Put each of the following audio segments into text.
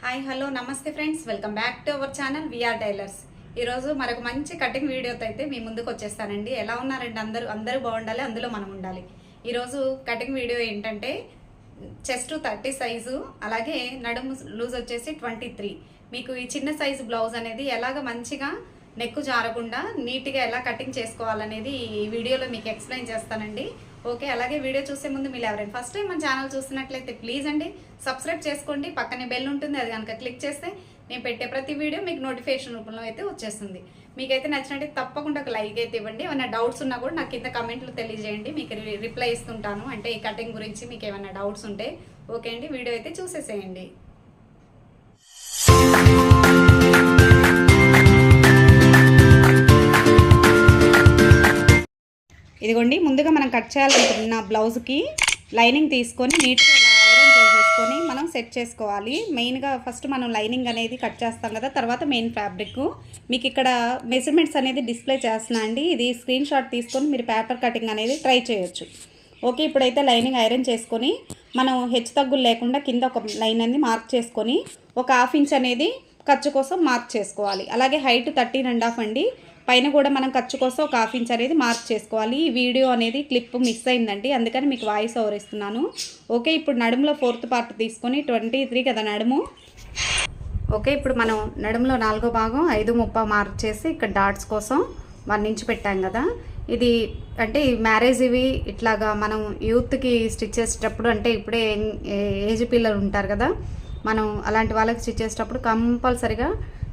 Hi hello namaste friends. Welcome back to our channel VR tailors. ఈరోజు మరొక మంచి cutting వీడియోతో అయితే మీ ముందుకు వచ్చేస్తానండి. ఎలా ఉన్నారండి అందరూ? అందరూ బాగుండాలి అందులో మనం ఉండాలి. ఈరోజు కటింగ్ వీడియో ఏంటంటే చెస్ట్ థర్టీ సైజు అలాగే నడుము లూజ్ వచ్చేసి ట్వంటీ త్రీ. మీకు ఈ చిన్న సైజు బ్లౌజ్ అనేది ఎలాగ మంచిగా నెక్కు జారకుండా నీట్గా ఎలా కటింగ్ చేసుకోవాలనేది ఈ వీడియోలో మీకు ఎక్స్ప్లెయిన్ చేస్తానండి. ఓకే అలాగే వీడియో చూసే ముందు మీరు ఎవరైనా ఫస్ట్ టైం మన ఛానల్ చూస్తున్నట్లయితే ప్లీజ్ అండి సబ్స్క్రైబ్ చేసుకోండి. పక్కనే బెల్ ఉంటుంది అది కనుక క్లిక్ చేస్తే నేను పెట్టే ప్రతి వీడియో మీకు నోటిఫికేషన్ రూపంలో అయితే వచ్చేస్తుంది. మీకైతే నచ్చినట్టు తప్పకుండా ఒక లైక్ అయితే ఇవ్వండి. ఏమైనా డౌట్స్ ఉన్నా కూడా నాకు కింద కమెంట్లు తెలియజేయండి. మీకు రి- రిప్లై ఇస్తుంటాను. అంటే ఈ కటింగ్ గురించి మీకు ఏమైనా డౌట్స్ ఉంటే ఓకే అండి వీడియో అయితే చూసేసేయండి. ఇదిగోండి ముందుగా మనం కట్ చేయాలనుకున్న బ్లౌజ్కి లైనింగ్ తీసుకొని నీట్గా ఇలా ఐరన్ చేసేసుకొని మనం సెట్ చేసుకోవాలి. మెయిన్గా ఫస్ట్ మనం లైనింగ్ అనేది కట్ చేస్తాం కదా తర్వాత మెయిన్ ఫ్యాబ్రిక్ మీకు ఇక్కడ మెజర్మెంట్స్ అనేది డిస్ప్లే చేస్తున్నా అండి. ఇది స్క్రీన్ షాట్ తీసుకొని మీరు పేపర్ కటింగ్ అనేది ట్రై చేయొచ్చు. ఓకే ఇప్పుడైతే లైనింగ్ ఐరన్ చేసుకొని మనం హెచ్చు తగ్గులు లేకుండా కింద ఒక లైన్ అనేది మార్క్ చేసుకొని ఒక హాఫ్ ఇంచ్ అనేది ఖర్చు కోసం మార్క్ చేసుకోవాలి. అలాగే హైట్ థర్టీన్ అండ్ హాఫ్ అండి. పైన కూడా మనం ఖర్చు కోసం ఒక హాఫ్ ఇంచ్ అనేది మార్క్ చేసుకోవాలి. ఈ వీడియో అనేది క్లిప్ మిస్ అయిందండి. అందుకని మీకు వాయిస్ ఓవర్ ఇస్తున్నాను. ఓకే ఇప్పుడు నడుములో ఫోర్త్ పార్ట్ తీసుకొని ట్వంటీ త్రీ కదా నడుము? ఓకే ఇప్పుడు మనం నడుములో నాలుగో భాగం ఐదు ముప్ప మార్క్ చేసి ఇక్కడ డాట్స్ కోసం వన్ ఇంచ్ పెట్టాం కదా. ఇది అంటే మ్యారేజ్ ఇవి ఇట్లాగా మనం యూత్కి స్టిచ్ చేసేటప్పుడు అంటే ఇప్పుడే ఏజ్ పిల్లలు ఉంటారు కదా మనం అలాంటి వాళ్ళకి స్టిచ్ చేసేటప్పుడు కంపల్సరిగా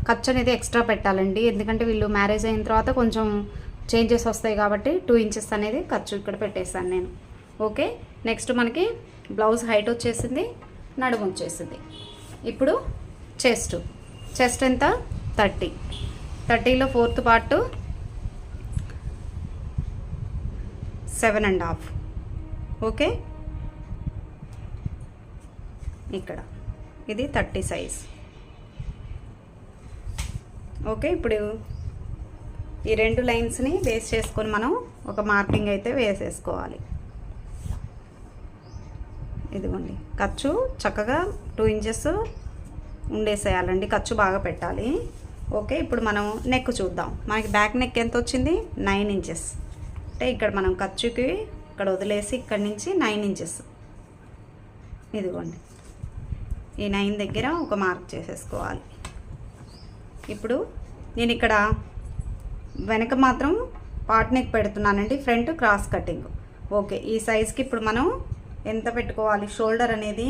ఖర్చు అనేది ఎక్స్ట్రా పెట్టాలండి. ఎందుకంటే వీళ్ళు మ్యారేజ్ అయిన తర్వాత కొంచెం చేంజెస్ వస్తాయి కాబట్టి టూ ఇంచెస్ అనేది ఖర్చు ఇక్కడ పెట్టేశాను నేను. ఓకే? నెక్స్ట్ మనకి బ్లౌజ్ హైట్ వచ్చేసింది నడుము వచ్చేసింది. ఇప్పుడు చెస్ట్. చెస్ట్ ఎంత? Thirty. థర్టీలో fourth part seven and half. Okay? ఇక్కడ. ఇది థర్టీ సైజ్. ఓకే ఇప్పుడు ఈ రెండు లైన్స్ని బేస్ చేసుకొని మనం ఒక మార్కింగ్ అయితే వేసేసుకోవాలి. ఇదిగోండి ఖర్చు చక్కగా టూ ఇంచెస్ ఉండేసేయాలండి ఖర్చు బాగా పెట్టాలి. ఓకే ఇప్పుడు మనం నెక్ చూద్దాం. మనకి బ్యాక్ నెక్ ఎంత వచ్చింది? Nine inches. అంటే ఇక్కడ మనం ఖర్చుకి ఇక్కడ వదిలేసి ఇక్కడ నుంచి నైన్ ఇంచెస్. ఇదిగోండి ఈ నైన్ దగ్గర ఒక మార్క్ చేసేసుకోవాలి. ఇప్పుడు నేను ఇక్కడ వెనక మాత్రం పాట్ నెక్ పెడుతున్నానండి ఫ్రంట్ క్రాస్ కటింగ్ ఓకే ఈ సైజ్కి ఇప్పుడు మనం ఎంత పెట్టుకోవాలి? షోల్డర్ అనేది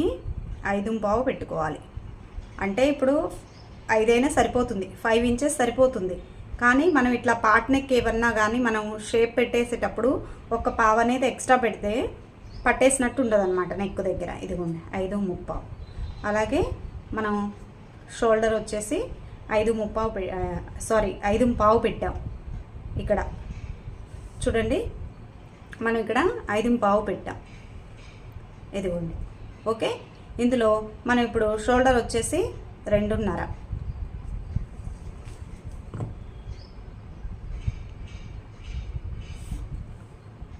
ఐదు పావు పెట్టుకోవాలి. అంటే ఇప్పుడు ఐదైనా సరిపోతుంది ఫైవ్ ఇంచెస్ సరిపోతుంది. కానీ మనం ఇట్లా పాట్ నెక్ ఏమన్నా కానీ మనం షేప్ పెట్టేసేటప్పుడు ఒక పావు అనేది ఎక్స్ట్రా పెడితే పట్టేసినట్టు ఉండదు అనమాట నెక్ దగ్గర. ఇదిగోండి ఐదు ముప్పావు. అలాగే మనం షోల్డర్ వచ్చేసి ఐదు ముప్పావు పె సారీ ఐదు పావు పెట్టాం. ఇక్కడ. చూడండి. మనం ఇక్కడ ఐదు పావు పెట్టాం. ఇదిగోండి. ఓకే? ఇందులో మనం ఇప్పుడు షోల్డర్ వచ్చేసి రెండున్నర.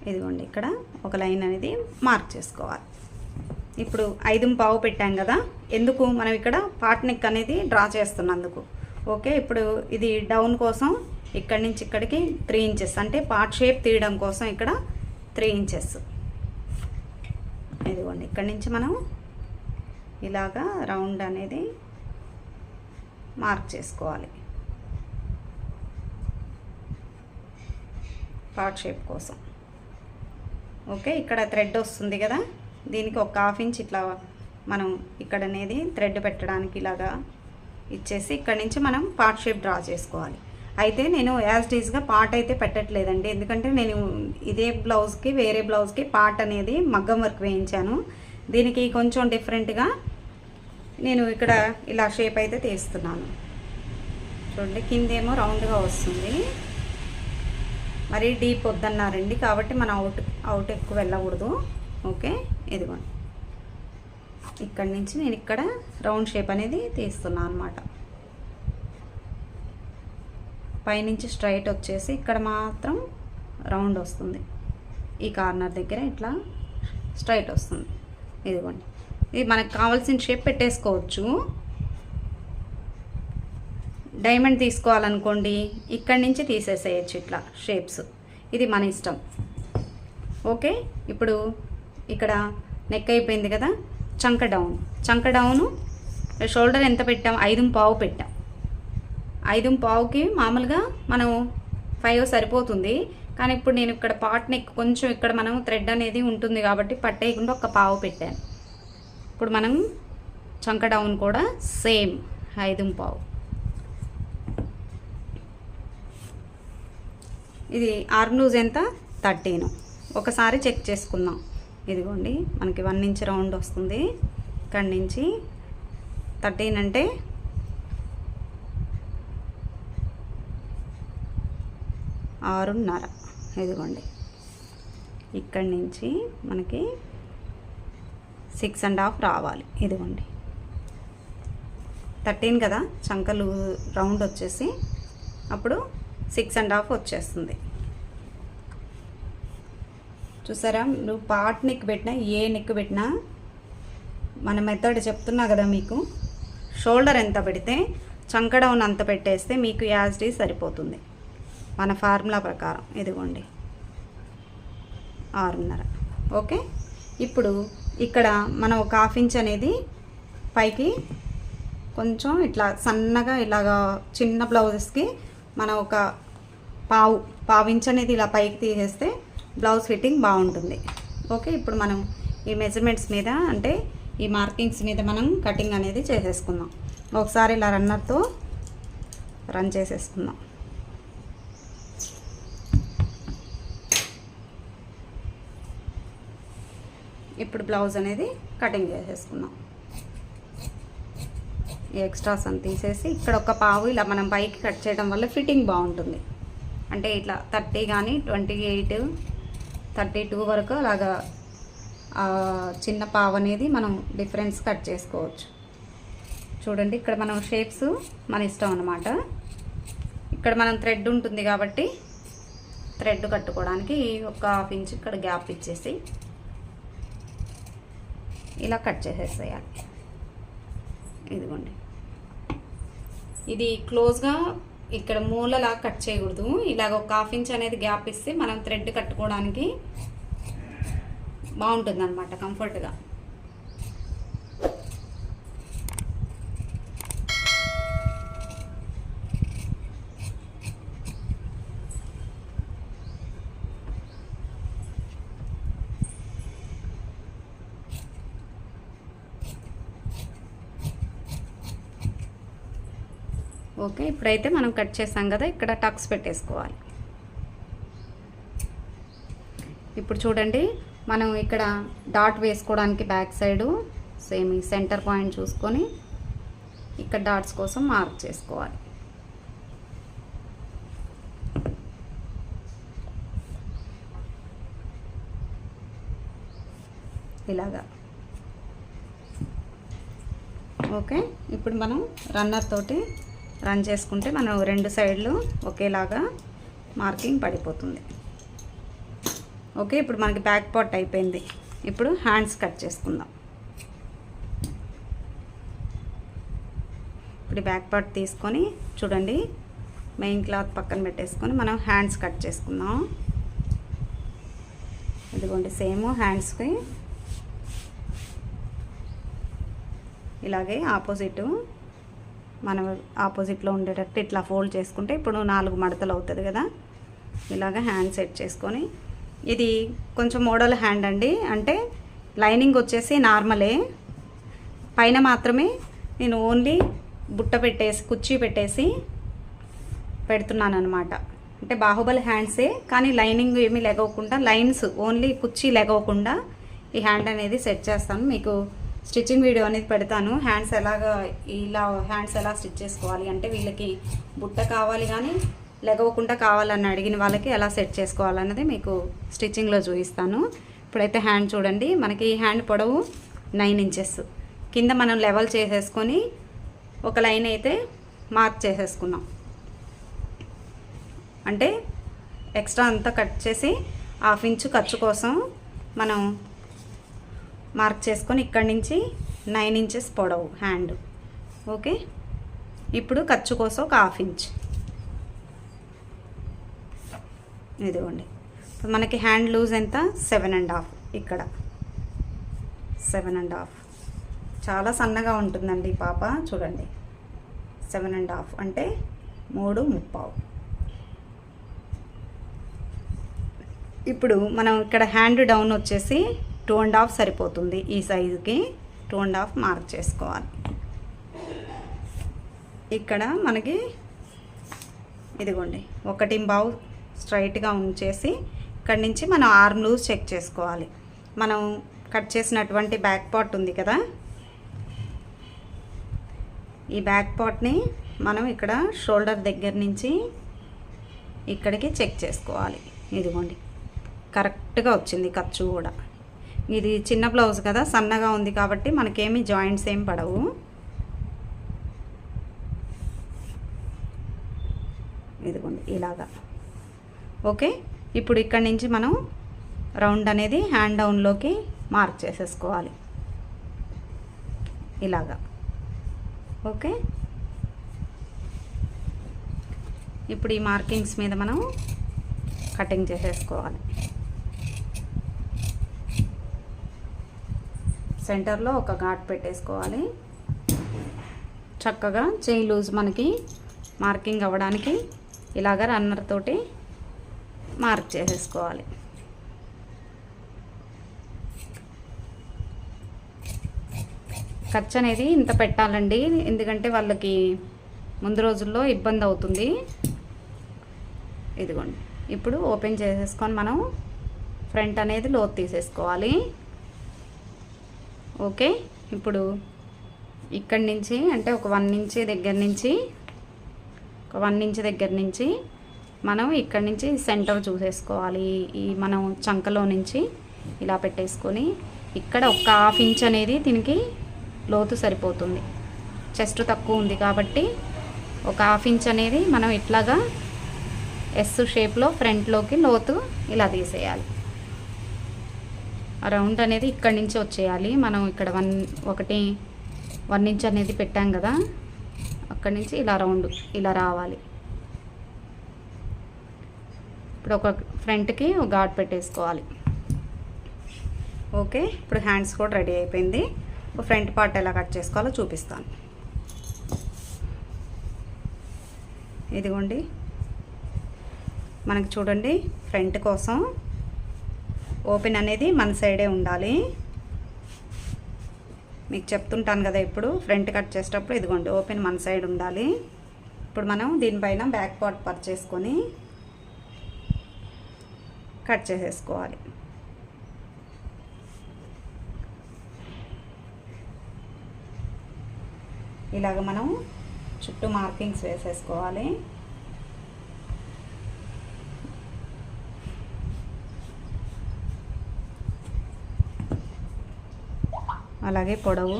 ఇదిగోండి. ఇక్కడ ఒక లైన్ అనేది మార్క్ చేసుకోవాలి. ఇప్పుడు ఐదు పావు పెట్టాం కదా. ఎందుకు మనం ఇక్కడ పాట్ నెక్ అనేది డ్రా చేస్తున్నందుకు. ఓకే ఇప్పుడు ఇది డౌన్ కోసం ఇక్కడి నుంచి ఇక్కడికి త్రీ ఇంచెస్ అంటే పార్ట్ షేప్ తీయడం కోసం ఇక్కడ త్రీ ఇంచెస్ ఇదిగోండి ఇక్కడి నుంచి మనం ఇలాగా రౌండ్ అనేది మార్క్ చేసుకోవాలి. పార్ట్ షేప్ కోసం. ఓకే ఇక్కడ థ్రెడ్ వస్తుంది కదా. దీనికి ఒక హాఫ్ ఇంచ్ ఇట్లా మనం ఇక్కడ అనేది థ్రెడ్ పెట్టడానికి ఇలాగా ఇచ్చేసి ఇక్కడ నుంచి మనం పార్ట్ షేప్ డ్రా చేసుకోవాలి. అయితే నేను యాజ్ డీజ్గా పార్ట్ అయితే పెట్టట్లేదండి. ఎందుకంటే నేను ఇదే బ్లౌజ్కి వేరే బ్లౌజ్కి పార్ట్ అనేది మగ్గం వర్క్ వేయించాను. దీనికి కొంచెం డిఫరెంట్గా నేను ఇక్కడ ఇలా షేప్ అయితే తీస్తున్నాను. చూడండి కిందేమో రౌండ్గా వస్తుంది. మరీ డీప్ వద్దన్నారండి. కాబట్టి మనం అవుట్ అవుట్ ఎక్కువ వెళ్ళకూడదు. ఓకే ఇదిగోండి ఇక్కడి నుంచి నేను ఇక్కడ రౌండ్ షేప్ అనేది తీస్తున్నాను అనమాట పైనుంచి స్ట్రైట్ వచ్చేసి ఇక్కడ మాత్రం రౌండ్ వస్తుంది. ఈ కార్నర్ దగ్గర ఇట్లా స్ట్రైట్ వస్తుంది. ఇదిగోండి ఇది మనకు కావాల్సిన షేప్ పెట్టేసుకోవచ్చు. డైమండ్ తీసుకోవాలనుకోండి ఇక్కడి నుంచి తీసేసేయచ్చు ఇట్లా షేప్స్. ఇది మన ఇష్టం. ఓకే? ఇప్పుడు ఇక్కడ నెక్ అయిపోయింది కదా? చంక డౌన్ చంక డౌను షోల్డర్ ఎంత పెట్టాం? ఐదు పావు పెట్టాం. ఐదు పావుకి మామూలుగా మనం ఫైవ్ సరిపోతుంది. కానీ ఇప్పుడు నేను ఇక్కడ పాట్ నెక్ కొంచెం ఇక్కడ మనం థ్రెడ్ అనేది ఉంటుంది కాబట్టి పట్టేయకుండా ఒక పావు పెట్టాను. ఇప్పుడు మనం చంక డౌన్ కూడా సేమ్ ఐదు పావు. ఇది ఆర్మ్ లూజ్ ఎంత? థర్టీన్ ఒకసారి చెక్ చేసుకుందాం. ఇదిగోండి మనకి వన్ ఇంచ్ రౌండ్ వస్తుంది. ఇక్కడి నుంచి థర్టీన్ అంటే ఆరున్నర. ఇదిగోండి. ఇక్కడి నుంచి మనకి సిక్స్ అండ్ హాఫ్ రావాలి. ఇదిగోండి. థర్టీన్ కదా చంకలు రౌండ్ వచ్చేసి అప్పుడు సిక్స్ అండ్ హాఫ్ వచ్చేస్తుంది. చూసారా? నువ్వు పార్ట్ నెక్ పెట్టినా ఏ నెక్ పెట్టినా మన మెథడ్ చెప్తున్నా కదా మీకు. షోల్డర్ ఎంత పెడితే చంక డౌన్ అంత పెట్టేస్తే మీకు యాజ్డీ సరిపోతుంది. మన ఫార్ములా ప్రకారం. ఇదిగోండి. ఆరున్నర. ఓకే? ఇప్పుడు ఇక్కడ మనం ఒక హాఫ్ ఇంచ్ అనేది పైకి కొంచెం ఇట్లా సన్నగా ఇలాగా చిన్న బ్లౌజెస్కి మనం ఒక పావు పావు ఇంచ్ అనేది ఇలా పైకి తీసేస్తే బ్లౌజ్ ఫిట్టింగ్ బాగుంటుంది. ఓకే ఇప్పుడు మనం ఈ మెజర్మెంట్స్ మీద అంటే ఈ మార్కింగ్స్ మీద మనం కటింగ్ అనేది చేసేసుకుందాం. ఒకసారి ఇలా రన్నర్తో రన్ చేసేసుకుందాం. ఇప్పుడు బ్లౌజ్ అనేది కటింగ్ చేసేసుకుందాం. ఎక్స్ట్రాస్ అని తీసేసి ఇక్కడ ఒక పావు ఇలా మనం పైకి కట్ చేయడం వల్ల ఫిట్టింగ్ బాగుంటుంది. అంటే ఇట్లా థర్టీ కానీ ట్వంటీ ఎయిట్ థర్టీ టూ వరకు అలాగా చిన్న పావు అనేది మనం డిఫరెన్స్ కట్ చేసుకోవచ్చు. చూడండి ఇక్కడ మనం షేప్స్ మన ఇష్టం అనమాట ఇక్కడ మనం థ్రెడ్ ఉంటుంది కాబట్టి థ్రెడ్ కట్టుకోవడానికి ఒక హాఫ్ ఇంచ్ ఇక్కడ గ్యాప్ ఇచ్చేసి ఇలా కట్ చేసేసేయాలి. ఇదిగోండి. ఇది క్లోజ్గా ఇక్కడ మూలలా కట్ చేయకూడదు. ఇలాగ ఒక హాఫ్ ఇంచ్ అనేది గ్యాప్ ఇస్తే మనం థ్రెడ్ కట్టుకోవడానికి బాగుంటుంది అనమాట కంఫర్ట్గా. ఓకే ఇప్పుడైతే మనం కట్ చేసాం కదా ఇక్కడ టక్స్ పెట్టేసుకోవాలి. ఇప్పుడు చూడండి మనం ఇక్కడ డాట్ వేసుకోవడానికి బ్యాక్ సైడు సేమ్ ఈ సెంటర్ పాయింట్ చూసుకొని ఇక్కడ డాట్స్ కోసం మార్క్ చేసుకోవాలి. ఇలాగా. ఓకే ఇప్పుడు మనం రన్నర్ తోటి రన్ చేసుకుంటే మనం రెండు సైడ్లు ఒకేలాగా మార్కింగ్ పడిపోతుంది. ఓకే ఇప్పుడు మనకి బ్యాక్ పార్ట్ అయిపోయింది. ఇప్పుడు హ్యాండ్స్ కట్ చేసుకుందాం. ఇప్పుడు బ్యాక్ పార్ట్ తీసుకొని చూడండి మెయిన్ క్లాత్ పక్కన పెట్టేసుకొని మనం హ్యాండ్స్ కట్ చేసుకుందాం. ఇదిగోండి సేమ్ హ్యాండ్స్కి ఇలాగే ఆపోజిట్ మనం ఆపోజిట్లో ఉండేటట్టు ఇట్లా ఫోల్డ్ చేసుకుంటే ఇప్పుడు నాలుగు మడతలు అవుతుంది కదా. ఇలాగ హ్యాండ్ సెట్ చేసుకొని ఇది కొంచెం మోడల్ హ్యాండ్ అండి. అంటే లైనింగ్ వచ్చేసి నార్మలే. పైన మాత్రమే నేను ఓన్లీ బుట్ట పెట్టేసి కుర్చీ పెట్టేసి పెడుతున్నాను అనమాట అంటే బాహుబలి హ్యాండ్సే కానీ లైనింగ్ ఏమీ లెగవకుండా లైన్స్ ఓన్లీ కుర్చీ లెగవకుండా ఈ హ్యాండ్ అనేది సెట్ చేస్తాను. మీకు స్టిచ్చింగ్ వీడియో అనేది పెడతాను. హ్యాండ్స్ ఎలాగా ఇలా హ్యాండ్స్ ఎలా స్టిచ్ చేసుకోవాలి అంటే వీళ్ళకి బుట్ట కావాలి కానీ లెగవకుండా కావాలని అడిగిన వాళ్ళకి ఎలా సెట్ చేసుకోవాలన్నది మీకు స్టిచ్చింగ్లో చూపిస్తాను. ఇప్పుడైతే హ్యాండ్ చూడండి. మనకి ఈ హ్యాండ్ పొడవు నైన్ ఇంచెస్. కింద మనం లెవెల్ చేసేసుకొని ఒక లైన్ అయితే మార్క్ చేసేసుకున్నాం. అంటే ఎక్స్ట్రా అంతా కట్ చేసి హాఫ్ ఇంచు ఖర్చు కోసం మనం మార్క్ చేసుకొని ఇక్కడి నుంచి నైన్ ఇంచెస్ పొడవు హ్యాండ్. ఓకే? ఇప్పుడు ఖర్చు కోసం ఒక హాఫ్ ఇంచ్. ఇదిగోండి. మనకి హ్యాండ్ లూజ్ ఎంత? సెవెన్ అండ్ హాఫ్ ఇక్కడ. Seven and half. చాలా సన్నగా ఉంటుందండి పాప. చూడండి. సెవెన్ అండ్ హాఫ్ అంటే మూడు ముప్పావు. ఇప్పుడు మనం ఇక్కడ హ్యాండ్ డౌన్ వచ్చేసి టూ అండ్ హాఫ్ సరిపోతుంది ఈ సైజుకి. టూ అండ్ హాఫ్ మార్క్ చేసుకోవాలి. ఇక్కడ మనకి ఇదిగోండి ఒకటి బావు స్ట్రైట్గా ఉంచేసి ఇక్కడి నుంచి మనం ఆర్మ్ లూజ్ చెక్ చేసుకోవాలి. మనం కట్ చేసినటువంటి బ్యాక్ పార్ట్ ఉంది కదా? ఈ బ్యాక్ పార్ట్ని మనం ఇక్కడ షోల్డర్ దగ్గర నుంచి ఇక్కడికి చెక్ చేసుకోవాలి. ఇదిగోండి కరెక్ట్గా వచ్చింది ఖర్చు కూడా. ఇది చిన్న బ్లౌజ్ కదా సన్నగా ఉంది కాబట్టి మనకేమి జాయింట్స్ ఏం పడవు. ఇదిగోండి ఇలాగా. ఓకే ఇప్పుడు ఇక్కడి నుంచి మనం రౌండ్ అనేది హ్యాండ్ డౌన్లోకి మార్క్ చేసేసుకోవాలి. ఇలాగా. ఓకే ఇప్పుడు ఈ మార్కింగ్స్ మీద మనం కటింగ్ చేసేసుకోవాలి. సెంటర్లో ఒక ఘాట్ పెట్టేసుకోవాలి. చక్కగా చెయ్యి లూజ్ మనకి మార్కింగ్ అవ్వడానికి ఇలాగ రన్నర్ తోటి మార్క్ చేసేసుకోవాలి. ఖర్చు అనేది ఇంత పెట్టాలండి ఎందుకంటే వాళ్ళకి ముందు రోజుల్లో ఇబ్బంది అవుతుంది. ఇదిగోండి ఇప్పుడు ఓపెన్ చేసేసుకొని మనం ఫ్రంట్ అనేది లోతు తీసేసుకోవాలి. ఓకే? ఇప్పుడు ఇక్కడి నుంచి అంటే ఒక వన్ ఇంచ్ దగ్గర నుంచి ఒక వన్ ఇంచ్ దగ్గర నుంచి మనం ఇక్కడి నుంచి సెంటర్ చూసేసుకోవాలి. ఈ మనం చంకలో నుంచి ఇలా పెట్టేసుకొని ఇక్కడ ఒక హాఫ్ ఇంచ్ అనేది దీనికి లోతు సరిపోతుంది. చెస్ట్ తక్కువ ఉంది కాబట్టి ఒక హాఫ్ ఇంచ్ అనేది మనం ఇట్లాగా ఎస్ షేప్లో ఫ్రంట్లోకి లోతు ఇలా తీసేయాలి. రౌండ్ అనేది ఇక్కడి నుంచి వచ్చేయాలి. మనం ఇక్కడ వన్ ఒకటి వన్ ఇంచ్ అనేది పెట్టాం కదా. అక్కడి నుంచి ఇలా రౌండ్ ఇలా రావాలి. ఇప్పుడు ఒక ఫ్రంట్కి ఒక ఘాట్ పెట్టేసుకోవాలి. ఓకే? ఇప్పుడు హ్యాండ్స్ కూడా రెడీ అయిపోయింది. ఫ్రంట్ పార్ట్ ఎలా కట్ చేసుకోవాలో చూపిస్తాను. ఇదిగోండి. మనకి చూడండి ఫ్రంట్ కోసం ఓపెన్ అనేది మన సైడే ఉండాలి. మీకు చెప్తుంటాను కదా ఇప్పుడు ఫ్రంట్ కట్ చేసేటప్పుడు ఇదిగోండి ఓపెన్ మన సైడ్ ఉండాలి. ఇప్పుడు మనం దీనిపైన బ్యాక్ పార్ట్ పర్చేసుకొని కట్ చేసేసుకోవాలి. ఇలాగ మనం చుట్టూ మార్కింగ్స్ వేసేసుకోవాలి. అలాగే పొడవు.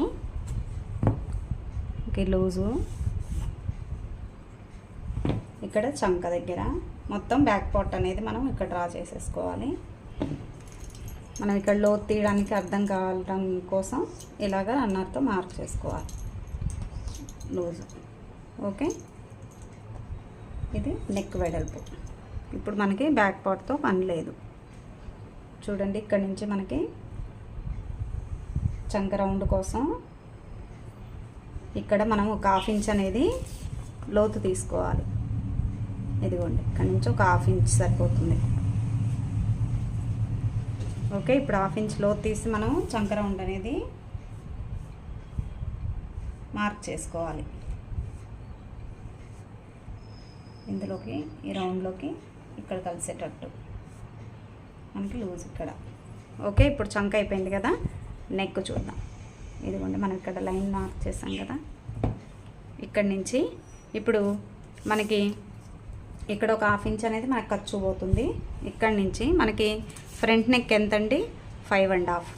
Okay loose. ఇక్కడ చంక దగ్గర. మొత్తం బ్యాక్ పార్ట్ అనేది మనం ఇక్కడ డ్రా చేసేసుకోవాలి. మనం ఇక్కడ లోతు తీయడానికి అర్థం కావడం కోసం ఇలాగ అన్నర్తో మార్క్ చేసుకోవాలి. లూజు. ఓకే? ఇది నెక్ వెడల్పు. ఇప్పుడు మనకి బ్యాక్ పార్ట్తో పని లేదు. చూడండి ఇక్కడ నుంచి మనకి చంక రౌండ్ కోసం ఇక్కడ మనం ఒక హాఫ్ ఇంచ్ అనేది లోతు తీసుకోవాలి. ఇదిగోండి ఇక్కడ నుంచి ఒక హాఫ్ ఇంచ్ సరిపోతుంది. ఓకే ఇప్పుడు హాఫ్ ఇంచ్ లోతు తీసి మనం చంక రౌండ్ అనేది మార్క్ చేసుకోవాలి. ఇందులోకి ఈ రౌండ్లోకి ఇక్కడ కలిసేటట్టు. మనకి లూజ్ ఇక్కడ. ఓకే ఇప్పుడు చంక అయిపోయింది కదా? నెక్ చూద్దాం. ఇదిగోండి మనం ఇక్కడ లైన్ మార్క్ చేసాం కదా. ఇక్కడి నుంచి ఇప్పుడు మనకి ఇక్కడ ఒక హాఫ్ ఇంచ్ అనేది మనకు ఖర్చు పోతుంది. ఇక్కడి నుంచి మనకి ఫ్రంట్ నెక్ ఎంతండి? ఫైవ్ అండ్ హాఫ్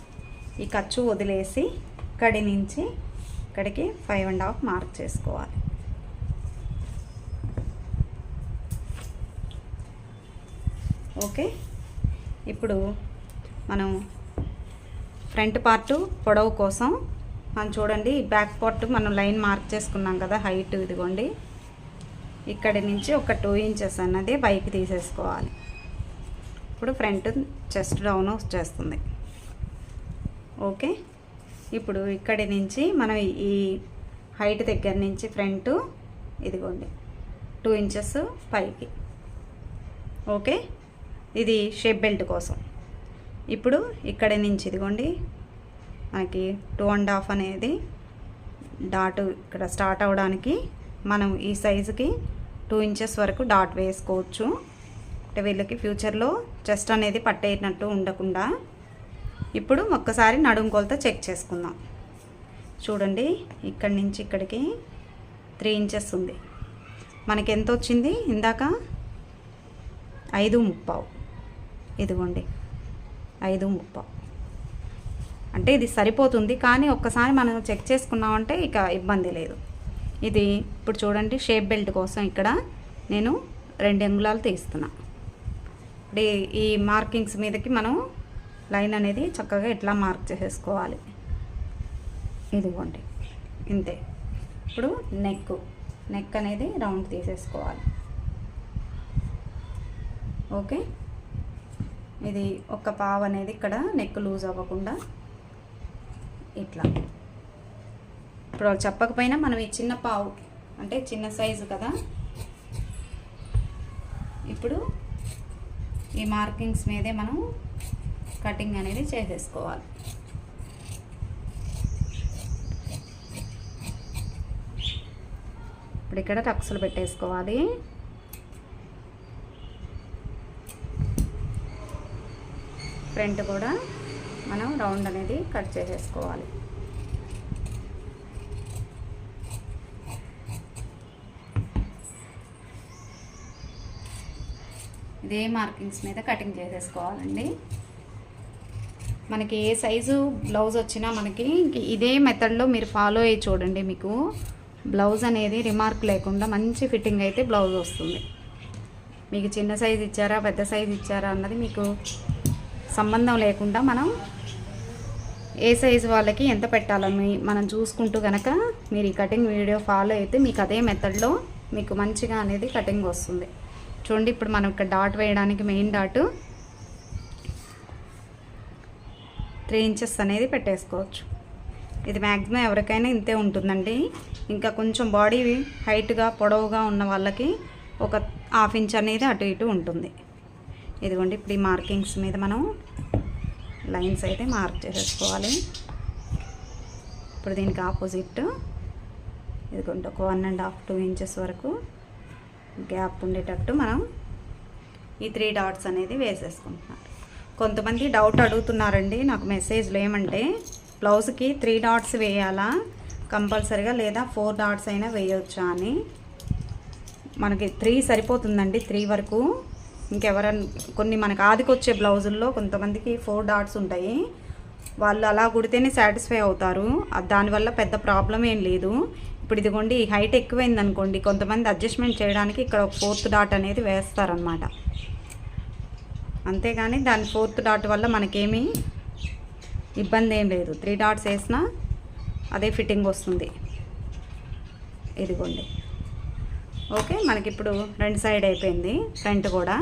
ఈ ఖర్చు వదిలేసి ఇక్కడి నుంచి ఇక్కడికి ఫైవ్ అండ్ హాఫ్ మార్క్ చేసుకోవాలి. ఓకే ఇప్పుడు మనం ఫ్రంట్ పార్ట్ పొడవు కోసం. మనం చూడండి బ్యాక్ పార్ట్ మనం లైన్ మార్క్ చేసుకున్నాం కదా హైట్ ఇదిగోండి. ఇక్కడి నుంచి ఒక టూ ఇంచెస్ అన్నది పైకి తీసేసుకోవాలి. ఇప్పుడు ఫ్రంట్ చెస్ట్ డౌన్ వచ్చేస్తుంది ఓకే? ఇప్పుడు ఇక్కడి నుంచి మనం ఈ హైట్ దగ్గర నుంచి ఫ్రంట్ ఇదిగోండి టూ ఇంచెస్ పైకి. ఓకే? ఇది షేప్ బెల్ట్ కోసం. ఇప్పుడు ఇక్కడి నుంచి ఇదిగోండి మనకి టూ అండ్ హాఫ్ అనేది డాట్ ఇక్కడ స్టార్ట్ అవ్వడానికి మనం ఈ సైజుకి టూ ఇంచెస్ వరకు డాట్ వేసుకోవచ్చు. అంటే వీళ్ళకి ఫ్యూచర్లో చెస్ట్ అనేది పట్టేటట్టు ఉండకుండా ఇప్పుడు ఒక్కసారి నడుము కొలత చెక్ చేసుకుందాం. చూడండి ఇక్కడి నుంచి ఇక్కడికి త్రీ ఇంచెస్ ఉంది. మనకి ఎంత వచ్చింది? ఇందాక ఐదు ముప్పావు. ఇదిగోండి ఐదు ముప్ప. అంటే ఇది సరిపోతుంది కానీ ఒక్కసారి మనం చెక్ చేసుకున్నామంటే ఇక ఇబ్బంది లేదు. ఇది ఇప్పుడు చూడండి షేప్ బెల్ట్ కోసం ఇక్కడ నేను రెండు అంగుళాలు తీస్తున్నా. ఇప్పుడు ఈ- ఈ మార్కింగ్స్ మీదకి మనం లైన్ అనేది చక్కగా ఇట్లా మార్క్ చేసేసుకోవాలి. ఇదిగోండి ఇంతే. ఇప్పుడు నెక్ నెక్ అనేది రౌండ్ తీసేసుకోవాలి. ఓకే? ఇది ఒక పావు అనేది ఇక్కడ నెక్ లూజ్ అవ్వకుండా ఇట్లా. ఇప్పుడు వాళ్ళు చెప్పకపోయినా మనం ఈ చిన్న పావు అంటే చిన్న సైజు కదా. ఇప్పుడు ఈ మార్కింగ్స్ మీదే మనం కటింగ్ అనేది చేసేసుకోవాలి. ఇప్పుడు ఇక్కడ టక్స్లు పెట్టేసుకోవాలి. ఫ్రంట్ కూడా మనం రౌండ్ అనేది కట్ చేసేసుకోవాలి. ఇదే మార్కింగ్స్ మీద కటింగ్ చేసేసుకోవాలండి. మనకి ఏ సైజు బ్లౌజ్ వచ్చినా మనకి ఇదే మెథడ్లో మీరు ఫాలో అయ్యి చూడండి మీకు. బ్లౌజ్ అనేది రిమార్క్ లేకుండా మంచి ఫిట్టింగ్ అయితే బ్లౌజ్ వస్తుంది. మీకు చిన్న సైజు ఇచ్చారా పెద్ద సైజు ఇచ్చారా అన్నది మీకు సంబంధం లేకుండా మనం ఏ సైజు వాళ్ళకి ఎంత పెట్టాలని మనం చూసుకుంటూ కనుక మీరు ఈ కటింగ్ వీడియో ఫాలో అయితే మీకు అదే మెథడ్లో మీకు మంచిగా అనేది కటింగ్ వస్తుంది. చూడండి ఇప్పుడు మనం ఇక్కడ డాట్ వేయడానికి మెయిన్ డాటు త్రీ ఇంచెస్ అనేది పెట్టేసుకోవచ్చు. ఇది మ్యాక్సిమం ఎవరికైనా ఇంతే ఉంటుందండి. ఇంకా కొంచెం బాడీ హైట్గా పొడవుగా ఉన్న వాళ్ళకి ఒక హాఫ్ ఇంచ్ అనేది అటు ఇటు ఉంటుంది. ఇదిగోండి ఇప్పుడు ఈ మార్కింగ్స్ మీద మనం లైన్స్ అయితే మార్క్ చేసేసుకోవాలి. ఇప్పుడు దీనికి ఆపోజిట్ ఇదిగోండి ఒక one and half two inches వరకు గ్యాప్ ఉండేటట్టు మనం ఈ త్రీ డాట్స్ అనేది వేసేసుకుంటున్నారు కొంతమంది డౌట్ అడుగుతున్నారండి నాకు మెసేజ్లు ఏమంటే బ్లౌజ్కి త్రీ డాట్స్ వేయాలా? కంపల్సరీగా లేదా ఫోర్ డాట్స్ అయినా వేయొచ్చా అని? మనకి త్రీ సరిపోతుందండి త్రీ వరకు. ఇంకెవరన్నా కొన్ని మనకి ఆదికొచ్చే బ్లౌజుల్లో కొంతమందికి ఫోర్ డాట్స్ ఉంటాయి. వాళ్ళు అలా కుడితేనే సాటిస్ఫై అవుతారు. దానివల్ల పెద్ద ప్రాబ్లం ఏం లేదు. ఇప్పుడు ఇదిగోండి ఈ హైట్ ఎక్కువైంది అనుకోండి కొంతమంది అడ్జస్ట్మెంట్ చేయడానికి ఇక్కడ ఒక ఫోర్త్ డాట్ అనేది వేస్తారనమాట అంతేగాని దాని ఫోర్త్ డాట్ వల్ల మనకేమీ ఇబ్బంది ఏం లేదు. త్రీ డాట్స్ వేసినా అదే ఫిట్టింగ్ వస్తుంది. ఇదిగోండి. ఓకే మనకి ఇప్పుడు రెండు సైడ్ అయిపోయింది ఫ్రంట్ కూడా.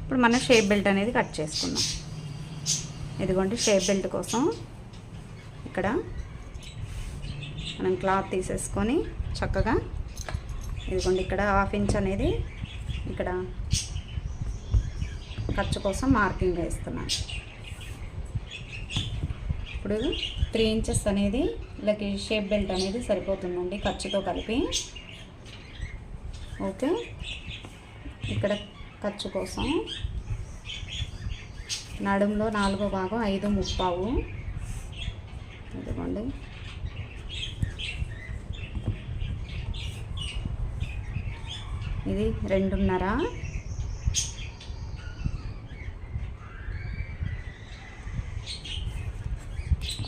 ఇప్పుడు మనం షేప్ బెల్ట్ అనేది కట్ చేసుకుందాం. ఇదిగోండి షేప్ బెల్ట్ కోసం ఇక్కడ మనం క్లాత్ తీసేసుకొని చక్కగా ఇదిగోండి ఇక్కడ హాఫ్ ఇంచ్ అనేది ఇక్కడ ఖర్చు కోసం మార్కింగ్ వేస్తున్నాను. ఇప్పుడు త్రీ ఇంచెస్ అనేది వీళ్ళకి షేప్ బెల్ట్ అనేది సరిపోతుందండి ఖర్చుతో కలిపి. ఓకే. ఇక్కడ ఖర్చు కోసం నడుములో నాలుగో భాగం ఐదు ముప్పావు. ఇదిగోండి. ఇది రెండున్నర.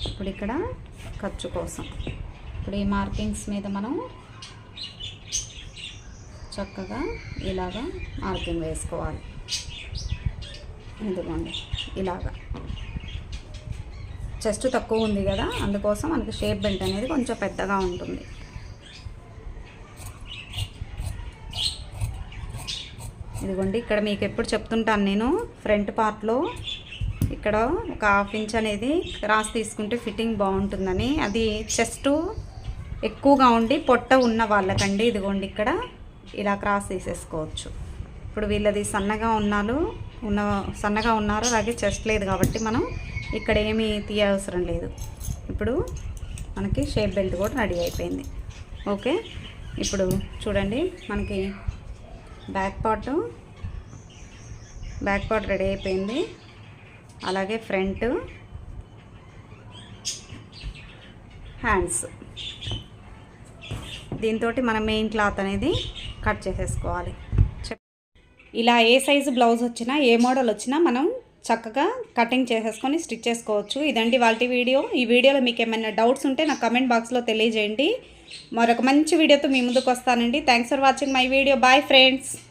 ఇప్పుడు ఇక్కడ ఖర్చు కోసం. ఇప్పుడు ఈ మార్కింగ్స్ మీద మనం చక్కగా ఇలాగా మార్కింగ్ వేసుకోవాలి. ఇదిగోండి ఇలాగా. చెస్ట్ తక్కువ ఉంది కదా అందుకోసం మనకి షేప్ బెల్ట్ అనేది కొంచెం పెద్దగా ఉంటుంది. ఇదిగోండి ఇక్కడ మీకు ఎప్పుడు చెప్తుంటాను నేను ఫ్రంట్ పార్ట్లో ఇక్కడ ఒక హాఫ్ ఇంచ్ అనేది క్రాస్ తీసుకుంటే ఫిట్టింగ్ బాగుంటుందని. అది చెస్ట్ ఎక్కువగా ఉండి పొట్ట ఉన్న వాళ్ళకండి ఇదిగోండి ఇక్కడ. ఇలా క్రాస్ తీసేసుకోవచ్చు. ఇప్పుడు వీళ్ళది సన్నగా ఉన్నారు ఉన్న సన్నగా ఉన్నారు అలాగే చెస్ట్ లేదు కాబట్టి మనం ఇక్కడ ఏమీ తీయవసరం లేదు. ఇప్పుడు మనకి షేప్ బెల్ట్ కూడా రెడీ అయిపోయింది. ఓకే? ఇప్పుడు చూడండి మనకి back part back part ready అయిపోయింది. అలాగే ఫ్రంట్ హ్యాండ్స్. దీంతో మన మెయిన్ క్లాత్ అనేది కట్ చేసేసుకోవాలి. చెప్- ఇలా ఏ సైజు బ్లౌజ్ వచ్చినా ఏ మోడల్ వచ్చినా మనం చక్కగా కటింగ్ చేసేసుకొని స్టిచ్ చేసుకోవచ్చు. ఇదండి వాళ్ళ వీడియో. ఈ వీడియోలో మీకు ఏమైనా డౌట్స్ ఉంటే నాకు కమెంట్ బాక్స్లో తెలియజేయండి. మరొక మంచి వీడియోతో మీ ముందుకు వస్తానండి. Thanks for watching my video bye friends